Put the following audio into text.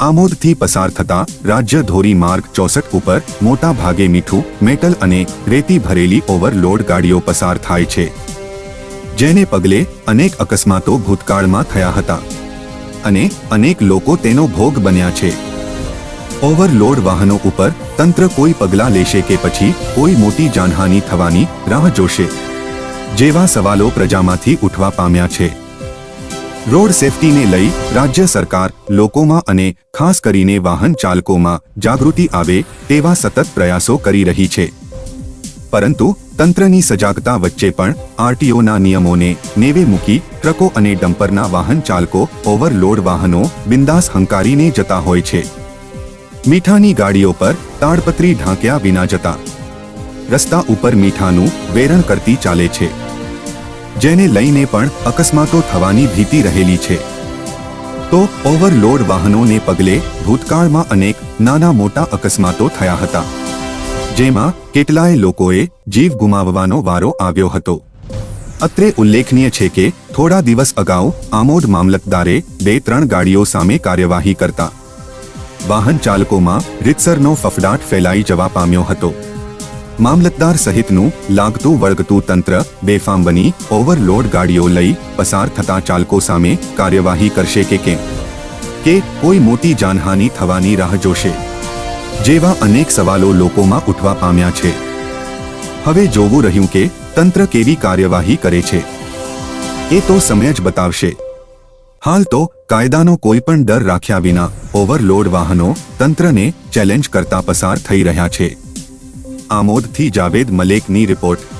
આમોદથી પસાર થતા રાજ્ય ધોરી માર્ગ ચોસઠ ઉપર મોટા ભાગે મીઠું, મેટલ અને રેતી ભરેલી ઓવરલોડ ગાડીઓ પસાર થાય છે. જેને પગલે અનેક અકસ્માતો ભૂતકાળમાં થયા હતા અને અનેક લોકો તેનો ભોગ બન્યા છે. ઓવરલોડ વાહનો ઉપર તંત્ર કોઈ પગલાં લેશે કે પછી કોઈ મોટી જાનહાનિ થવાની રાહ જોશે, જેવા સવાલો પ્રજામાંથી ઉઠવા પામ્યા છે. રોડ સેફટીને લઈ રાજ્ય સરકાર લોકોમાં અને ખાસ કરીને વાહન ચાલકોમાં જાગૃતિ આવે તેવા સતત પ્રયાસો કરી રહી છે. પરંતુ તંત્રની સજાગતા વચ્ચે પણ આરટીઓના નિયમોને નેવે મૂકી ટ્રકો અને ડમ્પરના વાહન ચાલકો, ઓવરલોડ વાહનો બિંદાસ હંકારીને જતા હોય છે. મીઠાની ગાડીઓ પર તાડપત્રી ઢાંક્યા વિના જતા. રસ્તા ઉપર મીઠાનું વેરણ કરતી ચાલે છે. જેને લઈને પણ અકસ્માતો થવાની ભીતિ રહેલી છે. તો ઓવરલોડ વાહનોને પગલે ભૂતકાળમાં અનેક નાના મોટા અકસ્માતો થયા હતા. જેમાં કેટલાય લોકોએ જીવ ગુમાવવાનો વારો આવ્યો હતો. અત્રે ઉલ્લેખનીય છે કે થોડા દિવસ અગાઉ આમોદ મામલતદારે બે ત્રણ ગાડીઓ સામે કાર્યવાહી કરતા. વાહન ચાલકોમાં રીતસરનો ફફડાટ ફેલાઈ જવા પામ્યો હતો. મામલતદાર સહિતનું લાગતું વળગતું તંત્ર બેફામ બની ઓવરલોડ ગાડીઓ લઈ પસાર થતા ચાલકો સામે કાર્યવાહી કરશે કે કેમ? કે કોઈ મોટી જાનહાનિ થવાની રાહ જોશે? જેવા અનેક સવાલો લોકોમાં ઉઠવા પામ્યા છે. હવે જોવું રહ્યું કે તંત્ર કેવી કાર્યવાહી કરે છે. એ તો સમય જ બતાવશે. હાલ તો કાયદાનો કોઈ પણ ડર રાખ્યા વિના ઓવરલોડ વાહનો તંત્રને ચેલેન્જ કરતા પસાર થઈ રહ્યા છે. આમોદથી જાવેદ મલેકની રિપોર્ટ